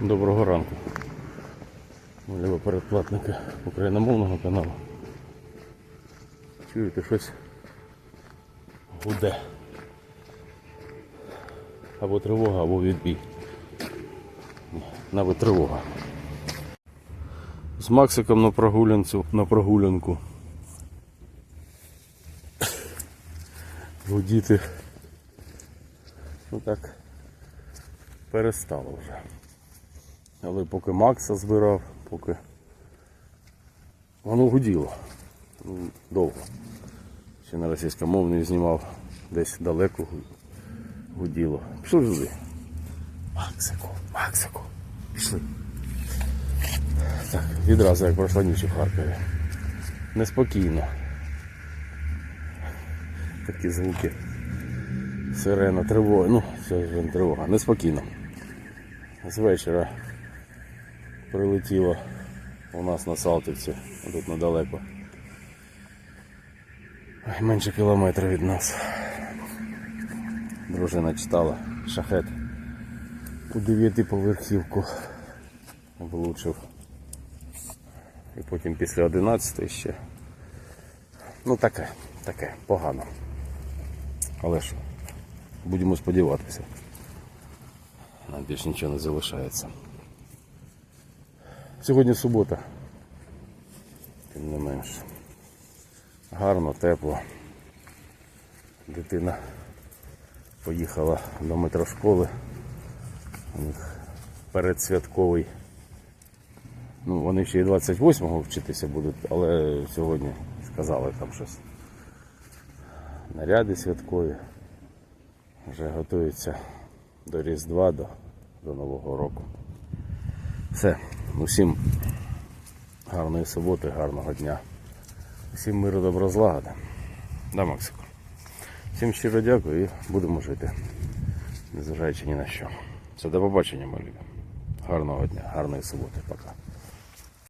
Доброго ранку. Можливо, передплатники україномовного каналу. Чуєте щось гуде. Або тривога, або відбій. Навіть тривога. З Максиком на прогулянцю на прогулянку. Гудіти. Ну так перестало вже. Але поки Макса збирав, поки воно гуділо. Ну, Довго. Ще на російськомовний знімав, десь далеко гуділо. Пішли туди. Максику, Максику, пішли. Так, відразу як пройшла ніч у Харкові. Неспокійно. Такі звуки. Сирена, тривога. Ну, це не тривога, неспокійно. З вечора прилетіло у нас на Салтівці, тут недалеко. Менше кілометра від нас. Дружина читала шахет у дев'ятиповерхівку влучив. І потім після 11 ще. Ну таке, таке, погано. Але ж, будемо сподіватися. Нам більше нічого не залишається. Сьогодні субота. Тим не менш. Гарно, тепло. Дитина поїхала до метрошколи. У них передсвятковий. Ну, вони ще і 28-го вчитися будуть, але сьогодні сказали там щось. Наряди святкові. Вже готуються до Різдва, до, до Нового року. Все. Усім гарної суботи, гарного дня. Всім миру добро злагоди. Да, Максику. Всім щиро дякую і будемо жити. Незважаючи ні на що. Все, до побачення, мої любі. Гарного дня, гарної суботи. Пока.